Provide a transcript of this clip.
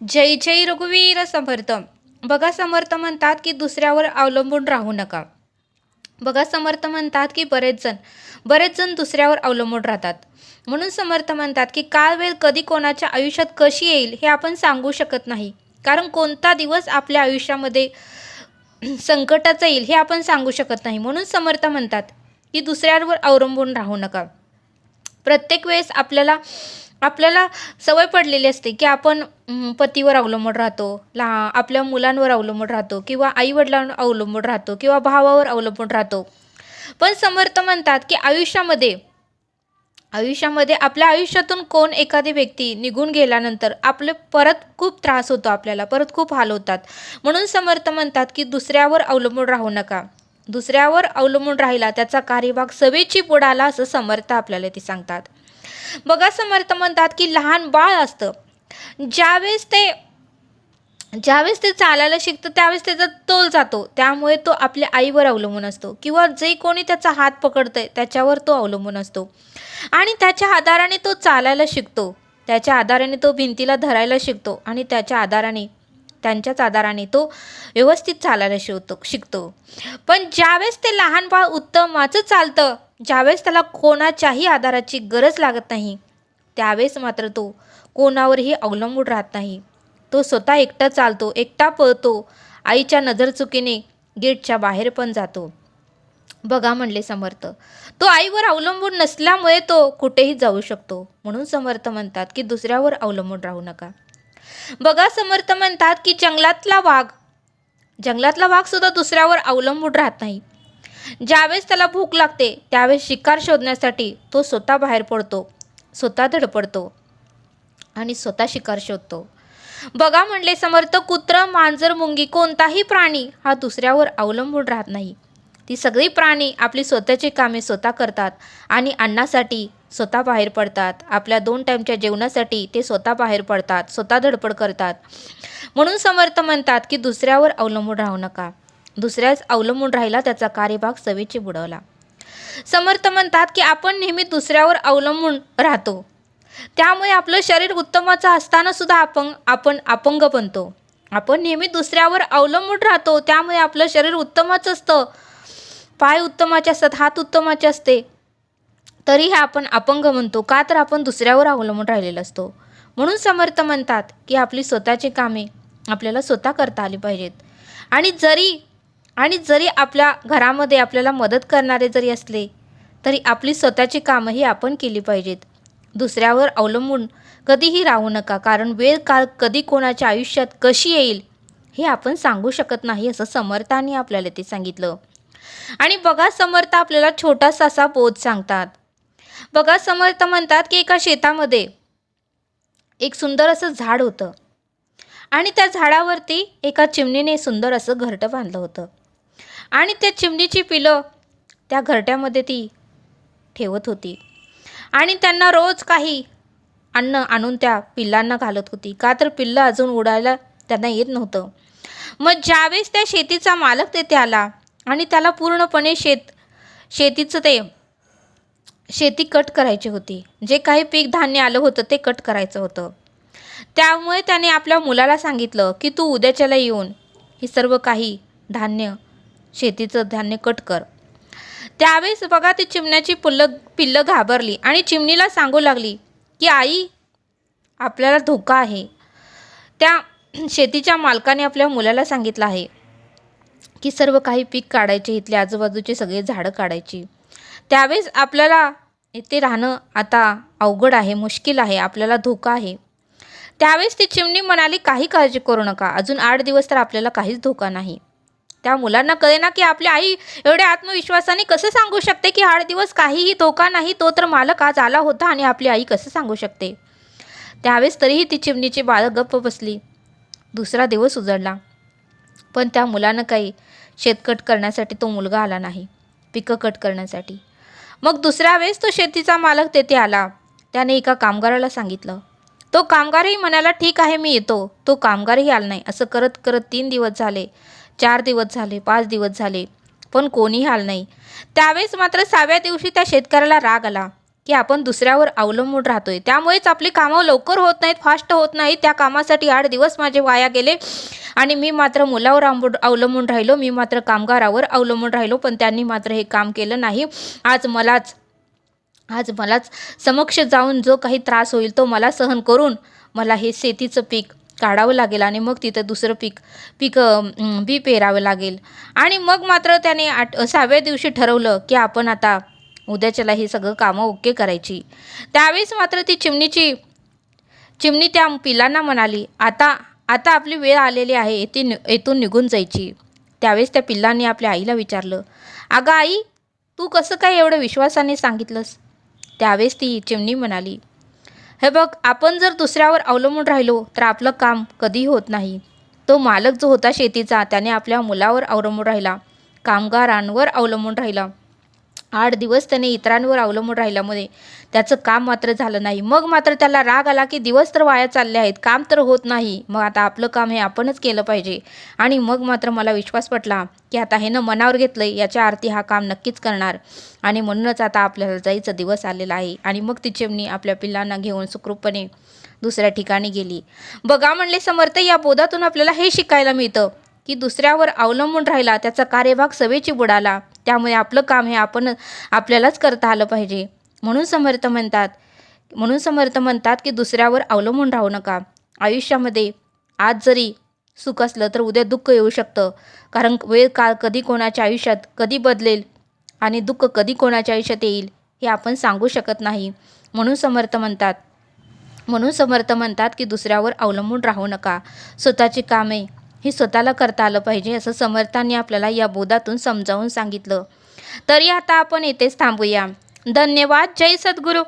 जय जय रघुवीर समर्थ. बघा समर्थ म्हणतात की दुसऱ्यावर अवलंबून राहू नका. बघा समर्थ म्हणतात की बरेच जण बरेच जण दुसऱ्यावर अवलंबून राहतात. म्हणून समर्थ म्हणतात की काल वेळ कधी कोणाच्या आयुष्यात कशी येईल हे आपण सांगू शकत नाही. कारण कोणता दिवस आपल्या आयुष्यामध्ये संकटाचा येईल हे आपण सांगू शकत नाही. म्हणून समर्थ म्हणतात की दुसऱ्यावर अवलंबून राहू नका. प्रत्येक वेळेस आपल्याला आपल्याला सवय पडलेली असते की आपण पतीवर अवलंबून राहतो लहा आपल्या मुलांवर अवलंबून राहतो किंवा आईवडिलांवर अवलंबून राहतो किंवा भावावर अवलंबून राहतो. पण समर्थ म्हणतात की आयुष्यामध्ये आयुष्यामध्ये आपल्या आयुष्यातून कोण एखादी व्यक्ती निघून गेल्यानंतर आपले परत खूप त्रास होतो आपल्याला परत खूप हाल होतात. म्हणून समर्थ म्हणतात की दुसऱ्यावर अवलंबून राहू नका. दुसऱ्यावर अवलंबून राहिला त्याचा कार्यभाग सवेची बुडाला असं समर्थ आपल्याला ते सांगतात. बघा समर्थ म्हणतात की लहान बाळ असतं. ज्यावेळेस ते ज्यावेळेस ते चालायला शिकतं त्यावेळेस त्याचा तोल जातो. त्यामुळे तो आपल्या आईवर अवलंबून असतो. किंवा जे कोणी त्याचा हात पकडतंय त्याच्यावर तो अवलंबून असतो. आणि त्याच्या आधाराने तो चालायला शिकतो. त्याच्या आधाराने तो भिंतीला धरायला शिकतो. आणि त्याच्या आधाराने त्यांच्याच आधाराने तो व्यवस्थित चालायला शिकतो शिकतो. पण ज्यावेळेस ते लहान बाळ उत्तमाचं चालतं ज्यावेळेस त्याला कोणाच्याही आधाराची गरज लागत नाही त्यावेळेस मात्र तो कोणावरही अवलंबून राहत नाही. तो स्वतः एकटा चालतो एकटा पळतो आईच्या नजर चुकीने गेटच्या बाहेर पण जातो. बघा म्हणले समर्थ तो आईवर अवलंबून नसल्यामुळे तो कुठेही जाऊ शकतो. म्हणून समर्थ म्हणतात की दुसऱ्यावर अवलंबून राहू नका. बघा समर्थ म्हणतात की जंगलातला वाघ जंगलातला वाघ सुद्धा दुसऱ्यावर अवलंबून राहत नाही. ज्यावेळेस त्याला भूक लागते त्यावेळेस शिकार शोधण्यासाठी तो स्वतः बाहेर पडतो स्वतः धडपडतो आणि स्वतः शिकार शोधतो. बघा म्हणले समर्थ कुत्र मांजर मुंगी कोणताही प्राणी हा दुसऱ्यावर अवलंबून राहत नाही. ती सगळी प्राणी आपली स्वतःची कामे स्वतः करतात आणि अन्नासाठी स्वतः बाहेर पडतात. आपल्या दोन टाईमच्या जेवणासाठी ते स्वतः बाहेर पडतात स्वतः धडपड करतात. म्हणून समर्थ म्हणतात की दुसऱ्यावर अवलंबून राहू नका. दुसऱ्याच अवलंबून राहिला त्याचा कार्यभाग सवेची बुडवला. समर्थ म्हणतात की आपण नेहमी दुसऱ्यावर अवलंबून राहतो. त्यामुळे आपलं शरीर उत्तमाचं असताना सुद्धा आपण आपण अपंग बनतो. आपण नेहमी दुसऱ्यावर अवलंबून राहतो त्यामुळे आपलं शरीर उत्तमच असतं. पाय उत्तमाचे असतात हात उत्तमाचे असते. तरीही आपण अपंग म्हणतो का तर आपण दुसऱ्यावर अवलंबून राहिलेलो असतो. म्हणून समर्थ म्हणतात की आपली स्वतःची कामे आपल्याला स्वतः करता आली पाहिजेत. आणि जरी आणि जरी आपल्या घरामध्ये आपल्याला मदत करणारे जरी असले तरी आपली स्वतःची कामंही आपण केली पाहिजेत. दुसऱ्यावर अवलंबून कधीही राहू नका कारण वेळ काळ कधी कोणाच्या आयुष्यात कशी येईल हे आपण सांगू शकत नाही असं समर्थाने आपल्याला ते सांगितलं. आणि बघा समर्थ आपल्याला छोटासा असा बोध सांगतात. बघा समर्थ म्हणतात की एका शेतामध्ये एक सुंदर असं झाड होतं. आणि त्या झाडावरती एका चिमणीने सुंदर असं घरटं बांधलं होतं. आणि त्या चिमणीची पिलं त्या घरट्यामध्ये ती ठेवत होती. आणि त्यांना रोज काही अन्न आणून त्या पिल्लांना घालत होती. का तर पिल्लं अजून उडायला त्यांना येत नव्हतं. मग ज्यावेळेस त्या शेतीचा मालक तेथे आला आणि त्याला पूर्णपणे शेत शेतीचं ते शेती कट करायची होती. जे काही पीक धान्य आलं होतं ते कट करायचं होतं. त्यामुळे त्याने आपल्या मुलाला सांगितलं की तू उद्याच्याला येऊन हे सर्व काही धान्य शेतीचं धान्य कट कर. त्यावेळेस बघा ती चिमण्याची पुल्लं पिल्लं घाबरली आणि चिमणीला सांगू लागली की आई आपल्याला धोका आहे. त्या शेतीच्या मालकाने आपल्या मुलाला सांगितलं आहे की सर्व काही पीक काढायचे इथले आजूबाजूचे सगळे झाडं काढायची. त्यावेळेस आपल्याला इथे राहणं आता अवघड आहे मुश्किल आहे आपल्याला धोका आहे. त्यावेळेस ती चिमणी म्हणाली काही काळजी करू नका अजून आठ दिवस तर आपल्याला काहीच धोका नाही. त्या मुलांना कळेना की आपली आई एवढ्या आत्मविश्वासाने कसं सांगू शकते की आठ दिवस काहीही धोका नाही तो तर मालक आज आला होता आणि आपली आई कसं सांगू शकते? त्यावेळेस तरीही ती चिमणीची बाळं गप्प बसली. दुसरा दिवस उजळला. पण त्या मुलानं काही शेतकट करण्यासाठी तो मुलगा आला नाही पिकं कट करण्यासाठी. मग दुसऱ्या वेळेस तो शेतीचा मालक तेथे आला. त्याने एका कामगाराला सांगितलं तो कामगारही म्हणाला ठीक आहे मी येतो. तो कामगारही आला नाही. असं करत करत तीन दिवस झाले. चार दिवस झाले पाच दिवस झाले पण कोणीही आलं नाही. त्यावेळेस मात्र सहाव्या दिवशी त्या शेतकऱ्याला राग आला की आपण दुसऱ्यावर अवलंबून राहतोय. त्यामुळेच आपली कामं लवकर होत नाहीत फास्ट होत नाहीत. त्या कामासाठी आठ दिवस माझे वाया गेले आणि मी मात्र मुलावर आंबून अवलंबून राहिलो. मी मात्र कामगारावर अवलंबून राहिलो पण त्यांनी मात्र हे काम केलं नाही. आज मलाच आज मलाच समक्ष जाऊन जो काही त्रास होईल तो मला सहन करून मला हे शेतीचं पीक काढावं लागेल आणि मग तिथं दुसरं पीक पीक बी पेरावं लागेल. आणि मग मात्र त्याने आठ सहाव्या दिवशी ठरवलं की आपण आता उद्याच्याला हे सगळं कामं ओके करायची. त्यावेळेस मात्र ती चिमणीची चिमणी त्या पिलांना म्हणाली आता आता आपली वेळ आलेली आहे ती येथून निघून जायची. त्यावेळेस त्या पिल्लांनी आपल्या आईला विचारलं अगं आई तू कसं काय एवढं विश्वासाने सांगितलंस? त्यावेळेस ती चिमणी म्हणाली हे बघ आपण जर दुसऱ्यावर अवलंबून राहिलो तर आपलं काम कधीही होत नाही. तो मालक जो होता शेतीचा त्याने आपल्या मुलावर अवलंबून राहिला. कामगारांवर अवलंबून राहिला. आठ दिवस त्याने इतरांवर अवलंबून राहिल्यामुळे त्याचं काम मात्र झालं नाही. मग मात्र त्याला राग आला की दिवस तर वाया चालले आहेत काम तर होत नाही. मग आता आपलं काम हे आपणच केलं पाहिजे. आणि मग मात्र मला विश्वास पटला की आता हे न मनावर घेतलं याच्या आरती हा काम नक्कीच करणार. आणि म्हणूनच आता आपल्याला जायचा दिवस आलेला आहे. आणि मग ती चिमणी आपल्या पिल्लांना घेऊन सुखरूपपणे दुसऱ्या ठिकाणी गेली. बघा म्हणले समर्थ या बोधातून आपल्याला हे शिकायला मिळतं की दुसऱ्यावर अवलंबून राहिला त्याचा कार्यभाग सवेची बुडाला. त्यामुळे आपलं काम हे आपण आपल्यालाच करता आलं पाहिजे. म्हणून समर्थ म्हणतात म्हणून समर्थ म्हणतात की दुसऱ्यावर अवलंबून राहू नका. आयुष्यामध्ये आज जरी सुख असलं तर उद्या दुःख येऊ शकतं. कारण वेळ काळ कधी कोणाच्या आयुष्यात कधी बदलेल आणि दुःख कधी कोणाच्या आयुष्यात येईल हे आपण सांगू शकत नाही. म्हणून समर्थ म्हणतात म्हणून समर्थ म्हणतात की दुसऱ्यावर अवलंबून राहू नका. स्वतःची कामे हे स्वतःला करता आलं पाहिजे असं समर्थांनी आपल्याला या बोधातून समजावून सांगितलं. तरी आता आपण येथेच थांबूया. धन्यवाद. जय सद्गुरू.